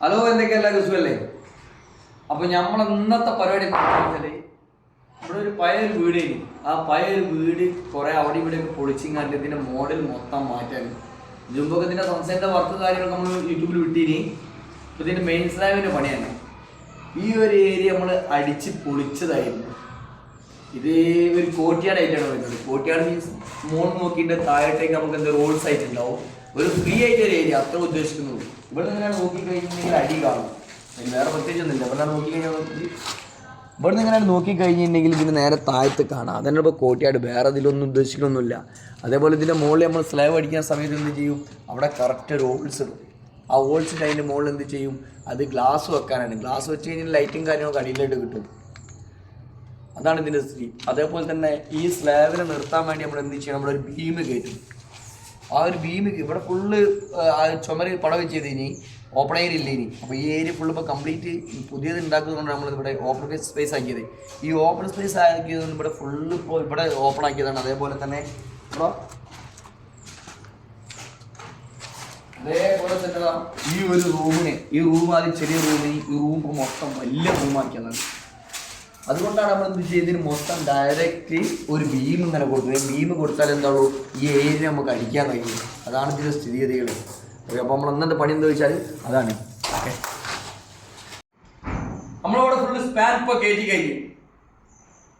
Hello എന്തൊക്കെയല്ല സുഖല്ലേ? അപ്പൊ നമ്മൾ ഇന്നത്തെ പരിപാടി എന്താണെന്ന് ഇവിടെ ഒരു പഴയൊരു വീട് ആ പഴയൊരു വീട് കുറെ അവിടെ ഇവിടെ പൊളിച്ചിങ്ങാണ്ട് ഇതിന്റെ മോഡൽ മൊത്തം മാറ്റാൻ. ജുമ്പൊക്കെ ഇതിന്റെ സംസ്ഥാനത്തെ വർക്ക് കാര്യങ്ങൾ നമ്മൾ യൂട്യൂബിൽ വിട്ടിനി. അപ്പൊ ഇതിന്റെ മെയിൻ സ്ലാബിന്റെ പണിയാണ്. ഈ ഒരു ഏരിയ നമ്മൾ അടിച്ച് പൊളിച്ചതായിരുന്നു. ഇത് ഒരു കോട്ടിയാട് ആയിട്ടാണ് വരുന്നത്. കോട്ടിയാട് മീൻസ് മോൾ നോക്കിയിട്ട് താഴത്തേക്ക് നമുക്ക് എന്താ റോഡ് സൈറ്റ് ഉണ്ടാവും. ഒരു ഫ്രീ ആയിട്ട് ഒരു ഏരിയ അത്ര ഉദ്ദേശിക്കുന്നുള്ളൂ. ഇവിടെ നിന്നാണ് നോക്കി കഴിഞ്ഞിട്ടുണ്ടെങ്കിൽ അടി കാണും. വേറെ പ്രത്യേകിച്ചൊന്നുമില്ല. ഇവിടെ നോക്കി കഴിഞ്ഞാൽ ഇവിടെ നിന്ന് ഇങ്ങനെ നോക്കി കഴിഞ്ഞിട്ടുണ്ടെങ്കിൽ ഇതിന് നേരെ താഴത്ത് കാണാം. അതന്നെ ഇപ്പോൾ കോട്ടിയാട് വേറെ ഇതിലൊന്നും ഉദ്ദേശിക്കുന്നൊന്നുമില്ല. അതേപോലെ ഇതിന്റെ മുകളിൽ നമ്മൾ സ്ലാബ് അടിക്കുന്ന സമയത്ത് എന്ത് ചെയ്യും? അവിടെ കറക്റ്റ് ഒരു ഹോൾസ് ഇടും. ആ ഹോൾസിന്റെ അതിന്റെ മുകളിൽ എന്ത് ചെയ്യും? അത് ഗ്ലാസ് വെക്കാനാണ്. ഗ്ലാസ് വെച്ച് കഴിഞ്ഞാൽ ലൈറ്റും കാര്യങ്ങളൊക്കെ അടിയിലായിട്ട് കിട്ടും. അതാണ് ഇതിന്റെ സ്ഥിതി. അതേപോലെ തന്നെ ഈ സ്ലാബിനെ നിർത്താൻ വേണ്ടി നമ്മൾ എന്ത് ചെയ്യണം? നമ്മളൊരു ബീം കയറ്റും. ആ ഒരു ബീം ഇവിടെ ഫുള്ള് ചുമര് പടം വെച്ചത് ഇനി ഓപ്പൺ എയർ ഇല്ല ഇനി അപ്പോൾ ഈ ഏരിയ ഫുള്ള് ഇപ്പോൾ കംപ്ലീറ്റ് പുതിയത് ഉണ്ടാക്കുന്നതുകൊണ്ട് നമ്മൾ ഇവിടെ ഓപ്പൺ സ്പേസ് ആക്കിയത്. ഈ ഓപ്പൺ സ്പേസ് ആക്കിയത് ഇവിടെ ഫുള്ള് ഇപ്പോൾ ഇവിടെ ഓപ്പൺ ആക്കിയതാണ്. അതേപോലെ തന്നെ ഇവിടെ അതേപോലെ തന്നെ ഈ ഒരു റൂമിന് ഈ റൂം ആദ്യം ചെറിയ റൂമിന് ഈ റൂം മൊത്തം വലിയ റൂമാക്കിയതാണ് അതുകൊണ്ടാണ് നമ്മൾ എന്ത് ചെയ്തതിന് മൊത്തം ഡയറക്റ്റ് ഒരു ബീം ഇങ്ങനെ കൊടുക്കുന്നത് ബീം കൊടുത്താൽ എന്താണോ ഈ ഏരിയ നമുക്ക് അടിക്കാൻ കഴിയും. അതാണ് ഇതിന്റെ സ്ഥിതിഗതികൾ. അപ്പോൾ നമ്മൾ അന്നത്തെ പണി എന്താ വെച്ചാൽ അതാണ്. ഓക്കെ. നമ്മളവിടെ ഫുള്ള് സ്പാൻ ഇപ്പോൾ കയറ്റി കഴിഞ്ഞു.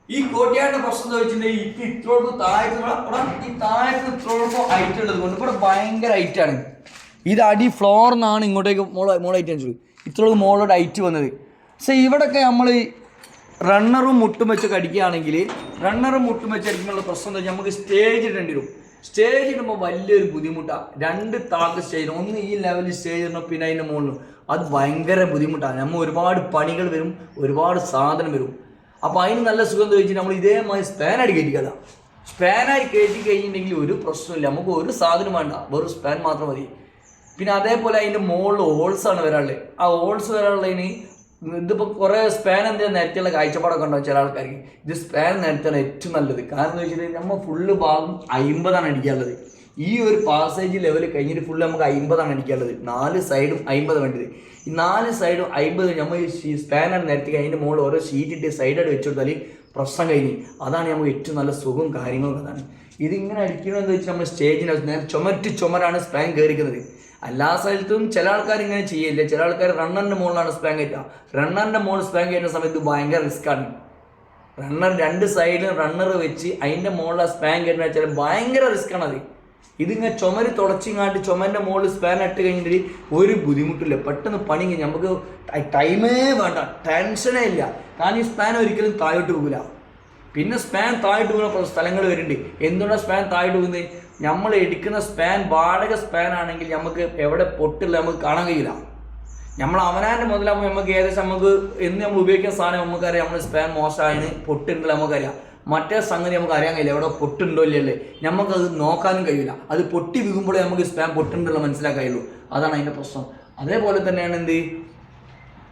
ഈ കോട്ടിയാടിന്റെ പ്രശ്നം എന്താ വെച്ചിട്ടുണ്ടെങ്കിൽ ഇത് ഇത്രോടൊപ്പം താഴത്ത് ഈ താഴത്ത് ഇത്രോടൊപ്പം ഹൈറ്റ് ഉള്ളത് കൊണ്ട് ഇവിടെ ഭയങ്കര ഹൈറ്റാണ് ഇത് അടി ഫ്ലോറിൽ നിന്നാണ് ഇങ്ങോട്ടേക്ക് മോൾ ഹൈറ്റ് അനുസരിച്ചു ഇത്രോട് മോളോട് ഹൈറ്റ് വന്നത്. പക്ഷേ ഇവിടെയൊക്കെ നമ്മൾ റണ്ണറും മുട്ടും വെച്ച് കടിക്കുകയാണെങ്കിൽ റണ്ണറും മുട്ടും വെച്ച് അടിക്കുമ്പോൾ പ്രശ്നം എന്താ നമുക്ക് സ്റ്റേജ് ഇടേണ്ടി വരും. സ്റ്റേജ് ഇടുമ്പോൾ വലിയൊരു ബുദ്ധിമുട്ടാണ് രണ്ട് താഴത്തെ സ്റ്റേജ് ഒന്ന് ഈ ലെവലിൽ സ്റ്റേജ് ഇടണം പിന്നെ അതിന്റെ മുകളിലും അത് ഭയങ്കര ബുദ്ധിമുട്ടാണ് നമ്മൾ ഒരുപാട് പണികൾ വരും ഒരുപാട് സാധനം വരും. അപ്പോൾ അതിന് നല്ല സുഖം ചോദിച്ചാൽ നമ്മൾ ഇതേമാതിരി സ്പാനായിട്ട് കയറ്റിക്കല. സ്പാനായി കയറ്റി കഴിഞ്ഞിട്ടുണ്ടെങ്കിൽ ഒരു പ്രശ്നമില്ല നമുക്ക് ഒരു സാധനം വേണ്ട. വെറും സ്പാൻ മാത്രം മതി. പിന്നെ അതേപോലെ അതിന്റെ മുകളിൽ ഹോൾസ് ആണ് വരാനുള്ളത്. ആ ഹോൾസ് വരാനുള്ളതിന് ഇതിപ്പോൾ കുറേ സ്പാൻ എന്തെങ്കിലും നേരത്തെയുള്ള കാഴ്ചപ്പാടൊക്കെ ഉണ്ടാവും ചില ആൾക്കാർക്ക്? ഇത് സ്പാൻ നേരത്തെയാണ് ഏറ്റവും നല്ലത്. കാരണം എന്ന് വെച്ചിട്ടുണ്ടെങ്കിൽ നമ്മൾ ഫുള്ള് ഭാഗം അമ്പതാണ് അടിക്കാനുള്ളത്. ഈ ഒരു പാസേജ് ലെവൽ കഴിഞ്ഞിട്ട് ഫുള്ള് നമുക്ക് അമ്പതാണ് അടിക്കാനുള്ളത്. നാല് സൈഡും അമ്പത് വേണ്ടത്. ഈ നാല് സൈഡും അമ്പത് നമ്മൾ ഈ സ്പാനാണ് നേരത്തെ അതിന്റെ മുകളിൽ ഓരോ ഷീറ്റ് ഇട്ട് സൈഡായിട്ട് വെച്ച് കൊടുത്താൽ പ്രശ്നം കഴിഞ്ഞ്. അതാണ് നമുക്ക് ഏറ്റവും നല്ല സുഖവും കാര്യങ്ങളും അതാണ് ഇതിങ്ങനെ അടിക്കണമെന്ന് വെച്ചാൽ നമ്മൾ സ്റ്റേജിന് നേരെ ചുമറ്റ് ചുമരാണ് സ്പാൻ കയറിക്കുന്നത് എല്ലാ സ്ഥലത്തും ചില ആൾക്കാർ ഇങ്ങനെ ചെയ്യില്ല ചില ആൾക്കാർ റണ്ണറിന്റെ മുകളിലാണ് സ്പാൻ കയറ്റുക റണ്ണറിന്റെ മുകളിൽ സ്പാൻ കയറ്റുന്ന സമയത്ത് ഭയങ്കര റിസ്ക്കാണ് റണ്ണർ രണ്ട് സൈഡിലും റണ്ണർ വെച്ച് അതിന്റെ മുകളിൽ സ്പാൻ കയറ്റുന്ന വെച്ചാൽ ഭയങ്കര റിസ്ക്കാണ് അത്. ഇതിങ്ങനെ ചുമര് തുടച്ചിങ്ങാണ്ട് ചുമരിന്റെ മുകളിൽ സ്പാൻ ഇട്ട് കഴിഞ്ഞിട്ട് ഒരു ബുദ്ധിമുട്ടില്ല പെട്ടെന്ന് പണി നമുക്ക് ടൈമേ വേണ്ട. ടെൻഷനേ ഇല്ല. കാരണം ഈ സ്പാൻ ഒരിക്കലും താഴോട്ട് പോകില്ല പിന്നെ സ്പാൻ താഴോട്ട് പോകുന്ന സ്ഥലങ്ങൾ വരുന്നുണ്ട്. എന്തുകൊണ്ടാണ് സ്പാൻ താഴോട്ട് പോകുന്നത്? നമ്മൾ എടുക്കുന്ന സ്പാൻ വാടക സ്പാൻ ആണെങ്കിൽ നമുക്ക് എവിടെ പൊട്ടില്ല നമുക്ക് കാണാൻ കഴിയില്ല. നമ്മൾ അവനാന്റെ മുതലാകുമ്പോൾ നമുക്ക് ഏകദേശം നമുക്ക് എന്ന് നമ്മൾ ഉപയോഗിക്കുന്ന സാധനം നമുക്കറിയാം. നമ്മൾ സ്പാൻ മോശമായതിന് പൊട്ടുണ്ടല്ലോ നമുക്കറിയാം. മറ്റേ സംഗതി നമുക്ക് അറിയാൻ കഴിയില്ല. എവിടെ പൊട്ടുണ്ടോ ഇല്ലല്ലേ നമുക്കത് നോക്കാനും കഴിയില്ല. അത് പൊട്ടി വീകുമ്പോഴേ നമുക്ക് സ്പാൻ പൊട്ടുണ്ടല്ലോ മനസ്സിലാക്കായുള്ളൂ. അതാണ് അതിന്റെ പ്രശ്നം. അതേപോലെ തന്നെയാണ് എന്ത്?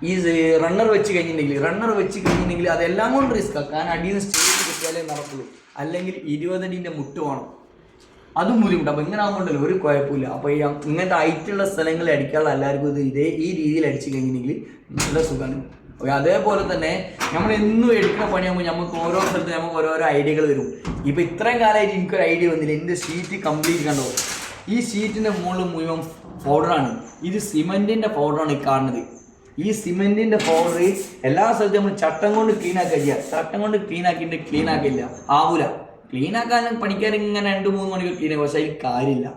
ഈ റണ്ണർ വെച്ച് കഴിഞ്ഞിട്ടുണ്ടെങ്കിൽ റണ്ണർ വെച്ച് കഴിഞ്ഞിട്ടുണ്ടെങ്കിൽ അതെല്ലാം കൊണ്ട് റിസ്ക് കാരണം അടിയിൽ നിന്ന് സ്റ്റേജ് കിട്ടിയാലേ നടക്കുള്ളൂ. അല്ലെങ്കിൽ ഇരുപതടിന്റെ മുട്ട് വേണം. അതും ബുദ്ധിമുട്ട്. അപ്പോൾ ഇങ്ങനെ ആകുമ്പോണ്ടല്ലോ ഒരു കുഴപ്പമില്ല. അപ്പോൾ ഈ ഇങ്ങനത്തെ ഹൈറ്റുള്ള സ്ഥലങ്ങളിൽ അടിക്കാനുള്ള എല്ലാവർക്കും ഇത് ഇതേ ഈ രീതിയിൽ അടിച്ചു കഴിഞ്ഞിട്ടുണ്ടെങ്കിൽ നല്ല സുഖമാണ്. അതേപോലെ തന്നെ നമ്മൾ എന്നും എടുക്കുന്ന പണിയാകുമ്പോൾ നമുക്ക് ഓരോ സ്ഥലത്ത് നമുക്ക് ഓരോരോ ഐഡിയകൾ വരും. ഇപ്പൊ ഇത്രയും കാലമായിട്ട് എനിക്കൊരു ഐഡിയ വന്നില്ല. എന്റെ ഷീറ്റ് കംപ്ലീറ്റ് കണ്ടോ? ഈ ഷീറ്റിന്റെ മുകളിൽ മുഴുവൻ പൗഡറാണ് ഇത് സിമെന്റിന്റെ പൗഡറാണ് ഈ കാണുന്നത്. ഈ സിമെന്റിന്റെ പൗഡർ എല്ലാ സ്ഥലത്തും നമ്മൾ ചട്ടം കൊണ്ട് ക്ലീൻ ആക്കുക ചട്ടം കൊണ്ട് ക്ലീൻ ആക്കിയിട്ട് ക്ലീൻ ആക്കില്ല ആവൂല. ക്ലീൻ ആക്കാൻ പണിക്കാർ ഇങ്ങനെ രണ്ട് മൂന്ന് മണിക്കൂർ ക്ലീൻ ആക്കും. പക്ഷേ അതിൽ കാര്യമില്ല.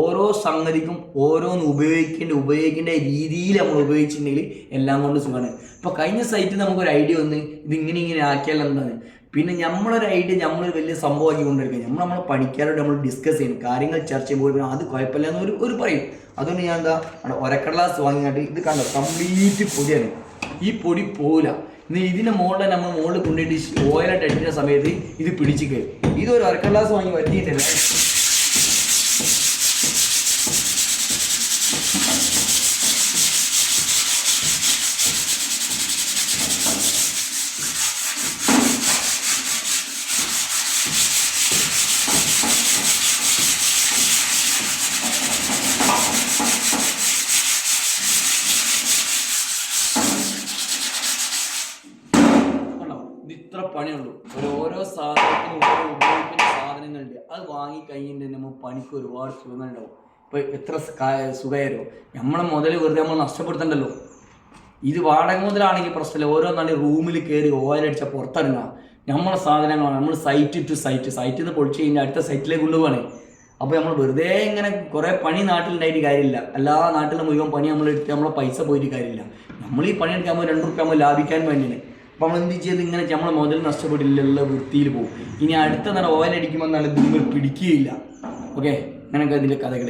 ഓരോ സംഗതിക്കും ഓരോന്ന് ഉപയോഗിക്കേണ്ട ഉപയോഗിക്കേണ്ട രീതിയിൽ നമ്മൾ ഉപയോഗിച്ചിട്ടുണ്ടെങ്കിൽ എല്ലാം കൊണ്ട് സുഖമാണ്. ഇപ്പോൾ കഴിഞ്ഞ സൈറ്റിൽ നമുക്കൊരു ഐഡിയ വന്ന് ഇത് ഇങ്ങനെ ഇങ്ങനെ ആക്കിയാൽ എന്താണ്? പിന്നെ നമ്മളൊരു ഐഡിയ നമ്മൾ വലിയ സംഭവമാക്കി കൊണ്ടിരിക്കുക നമ്മൾ നമ്മളെ പണിക്കാരോട് നമ്മൾ ഡിസ്കസ് ചെയ്യും കാര്യങ്ങൾ ചർച്ച ചെയ്യുമ്പോൾ അത് കുഴപ്പമില്ല എന്ന് ഒരു ഒരു പറയും. അതുകൊണ്ട് ഞാൻ എന്താ ഒരക്കടലാസ് വാങ്ങിയിട്ട് ഇത് കണ്ടോ? കംപ്ലീറ്റ് പൊടിയാണ് ഈ പൊടി പോവില്ല. ഇനി ഇതിന്റെ മുകളിൽ നമ്മൾ മുകളിൽ കൊണ്ടിട്ട് ഓയിലായിട്ട് അടിക്കുന്ന സമയത്ത് ഇത് പിടിച്ച് കയറും ഇതൊരു അരക്കല്ലാസ് വാങ്ങി വറ്റിയിട്ടില്ല. പണിയുള്ളൂ. ഓരോ സാധനത്തിനും ഓരോ ഉപയോഗിക്കുന്ന സാധനങ്ങളുണ്ട്. അത് വാങ്ങി കഴിഞ്ഞിട്ട് നമ്മൾ പണിക്ക് ഒരുപാട് സുഖങ്ങളുണ്ടാവും. ഇപ്പൊ എത്ര സുഖമായിരുന്നു നമ്മളെ മുതൽ വെറുതെ നമ്മൾ നഷ്ടപ്പെടുത്തണ്ടല്ലോ. ഇത് വാടക മുതലാണെങ്കിൽ പ്രശ്നമില്ല. ഓരോന്നാണ് റൂമിൽ കയറി ഓയിലടിച്ച പുറത്തിറങ്ങുക. പുറത്തിറങ്ങാം നമ്മളെ സാധനങ്ങളാണ്. നമ്മൾ സൈറ്റ് ടു സൈറ്റ് സൈറ്റിൽ നിന്ന് പൊളിച്ച് കഴിഞ്ഞാൽ അടുത്ത സൈറ്റിലേക്ക് കൊണ്ടുപോകണേ അപ്പോൾ നമ്മൾ വെറുതെ ഇങ്ങനെ കുറേ പണി നാട്ടിലുണ്ടായിട്ട് കാര്യമില്ല. എല്ലാ നാട്ടിലും മുഴുവൻ പണി നമ്മൾ എടുത്ത് നമ്മളെ പൈസ പോയിട്ട് കാര്യമില്ല. നമ്മൾ ഈ പണി എടുക്കാൻ രണ്ട് റുപ്യ നമ്മൾ ലാഭിക്കാൻ വേണ്ടിയാണ്. അപ്പോൾ നമ്മൾ എന്ത് ചെയ്ത്? ഇങ്ങനെ നമ്മളെ മുതൽ നഷ്ടപ്പെടില്ല വൃത്തിയിൽ പോകും. ഇനി അടുത്ത നേരം ഓയിലടിക്കുമ്പോൾ നല്ല ഇതിന്മേൽ പിടിക്കുകയില്ല. ഓക്കെ അങ്ങനെയൊക്കെ ഇതിന്റെ കഥകൾ